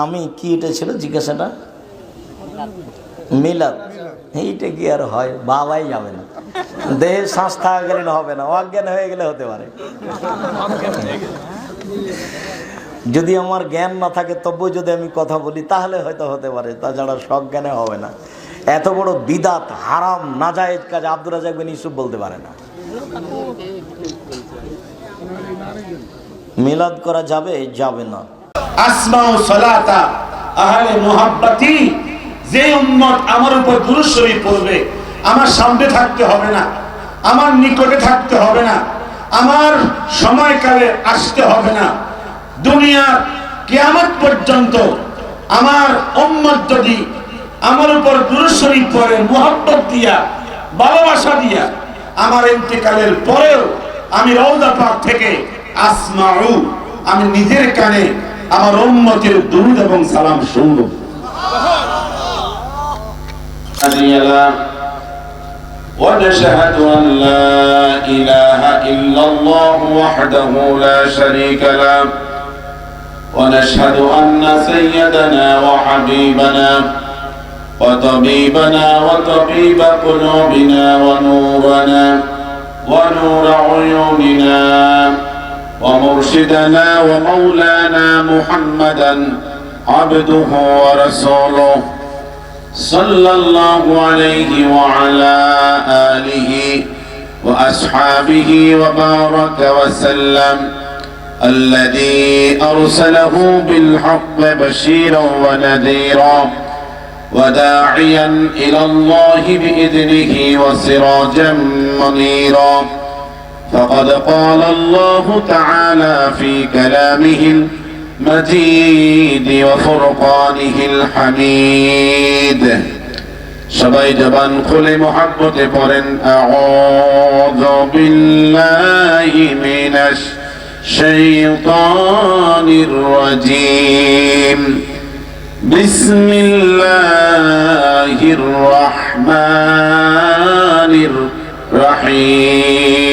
আমি কি এটা ছিল? জিজ্ঞাসাটা? মিলাদ। এইটা কি আর হয়? বাবাই যাবে না। দেহে শ্বাস থাকাকালীন হবে না। অজ্ঞান হয়ে গেলে হতে পারে। যদি আমার জ্ঞান না থাকে তবু যদি আমি কথা বলি, তাহলে হয়তো হতে পারে। তাছাড়া সজ্ঞানে হবে না। এত বড় বিদাত, হারাম, নাজায়েজ কাজ আব্দুর রাজাক বিন ইউসুফ বলতে পারে না। মিলাদ করা যাবে? যাবে না। আসমাউ সালাতা আহলে মুহাব্বতি, যে উম্মত আমার উপর দুরূদ শরীফ পড়বে, আমার সামনে থাকতে হবে না, আমার নিকটে থাকতে হবে না, আমার সময়কালে আসতে হবে না, দুনিয়ার কিয়ামত পর্যন্ত আমার উম্মত যদি আমার উপর দুরূদ শরীফ পড়ে, মুহাব্বত দিয়া, ভালোবাসা দিয়া, আমার ইন্তেকালের পরেও আমি রওজা পাক থেকে আসমাউ, আমি নিজের কানে আমার উম্মতের দরুদ এবং সালাম শুনব ونشهد أن لا إله إلا الله وحده لا شريك له ونشهد أن سيدنا وحبيبنا وطبيبنا وطبيب قلوبنا ونورنا ونور عيوننا ومرشدنا ومولانا محمدا عبده ورسوله صلى الله عليه وعلى آله وأصحابه وبارك وسلم الذي أرسله بالحق بشيرا ونذيرا وداعيا إلى الله بإذنه وسراجا منيرا فقد قال الله تعالى في كلامه المجيد وفرقانه الحميد সবাই জবান খুলে মোহাব্বতে পড়েন আউযু বিল্লাহি মিনাশ শাইতানির রাজীম বিসমিল্লাহির রহমানির রহিম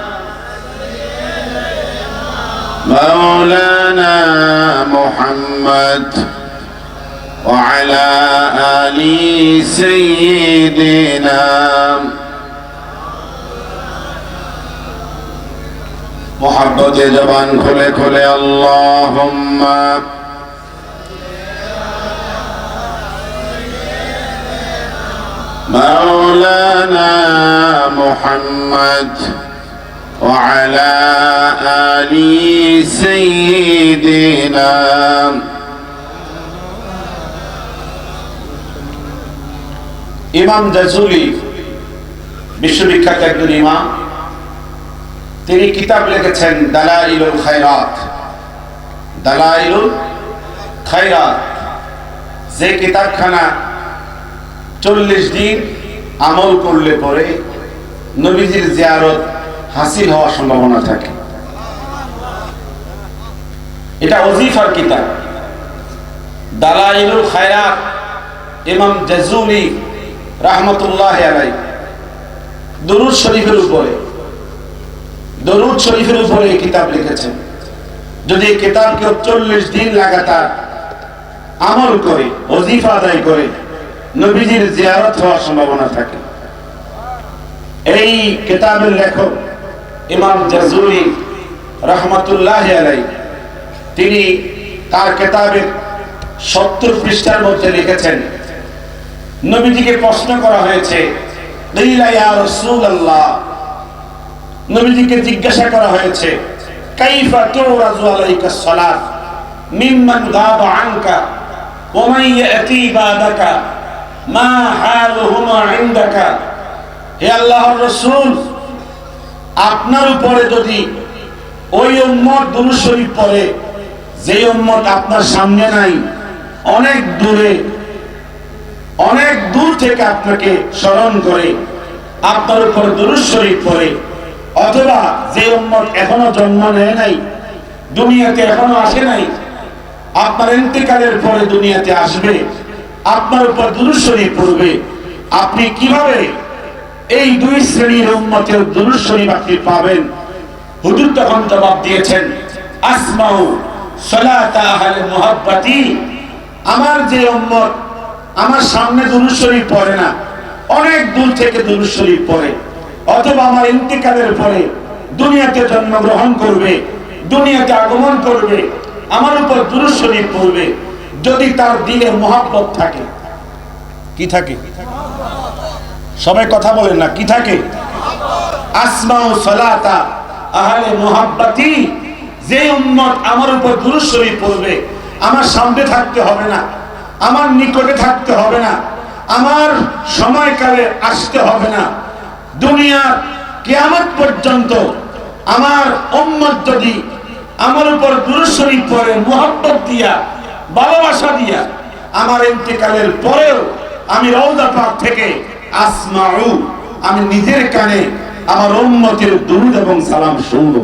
مولانا محمد وعلى آل سيدنا محبت জবান খুলে খুলে اللهم مولانا محمد وعلى آل سيدنا ইমাম জাজুলি বিশ্ববিখ্যাত একজন ইমাম তিনি কিতাব লিখেছেন দালাইলুল খায়রাত দালাইলুল খায়রাত যে কিতাবখানা চল্লিশ দিন আমল করলে পরে নবীজির জিয়ারত হাসিল হওয়ার সম্ভাবনা থাকে। এটা অজিফার কিতাব। দালাইলুল খায়রাত, ইমাম জাজুলি রাহমাতুল্লাহ আলাই দরুদ শরীফের উপরে, দরুদ শরীফের উপরে এই কিতাব লিখেছেন। যদি এই কিতাব কেউ চল্লিশ দিন লাগাতার আমল করে, ওজিফা আদায় করে, নবীজির জিয়ারত হওয়ার সম্ভাবনা থাকে। এই কিতাবের লেখক ইমাম জাজুরি রহমতুল্লাহ আলাই, তিনি তার কেতাবের সত্তর পৃষ্ঠার মধ্যে লিখেছেন, নবীজিকে প্রশ্ন করা হয়েছে নবীজিকে জিজ্ঞাসা করা হয়েছে, কাইফা তুরাজু আলাইকা সালাত? মিম্মান গাবা আনকা? ওমান ইয়াতি বাদাকা মা হালুহুমা ইনদাকা? হে আল্লাহর রাসূল আপনার উপরে যদি ওই উম্মত দুরূদ শরীফ পড়ে যে উম্মত আপনার সামনে নাই, অনেক দূরে, অনেক দূর থেকে আপনাকে স্মরণ করে আপনার উপর দুরুদ শরীফ পড়ে, অথবা যে উম্মত এখনও জন্ম নেয় নাই, দুনিয়াতে এখনও আসে নাই, আপনার ইন্তেকালের পরে দুনিয়াতে আসবে, আপনার উপর দুরুদ শরীফ পড়বে। আপনি কীভাবে এই দুই শ্রেণির উম্মতের দুরুদ শরীফ আপনি পাবেন। হুজুর তখন জবাব দিয়েছেন, আসমাউ সলাতা আহলে মুহাব্বতি। আমার যে উম্মত, আমার সামনে দুরুদ শরীফ পড়ে না। অনেক দূর থেকে দুরুদ শরীফ পড়ে। অথবা আমার ইন্তিকালের পরে দুনিয়াতে জন্মগ্রহণ করবে, দুনিয়াতে আগমন করবে, আমার উপর দুরুদ শরীফ পড়বে। যদি তার দিলে মহাব্বত থাকে, কি থাকে? সবাই কথা বলেন না, কি থাকে? আসমাউ সালাতা আহলে মুহাব্বতি, যে উম্মত আমার উপর দুরূদ পড়বে, আমার সামনে থাকতে হবে না, আমার নিকটে থাকতে হবে না, আমার সময়কালে আসতে হবে না। দুনিয়ার কিয়ামত পর্যন্ত আমার উম্মত যদি আমার উপর দুরূদ শরীফ পড়ে, মুহাব্বত দিয়া, ভালোবাসা দিয়া, আমার ইন্তেকালের পরেও আমি রওজা পাক থেকে আসমাউ আমি নিজের কানে আমার উন্মতের দুধ এবং সালাম শুনব।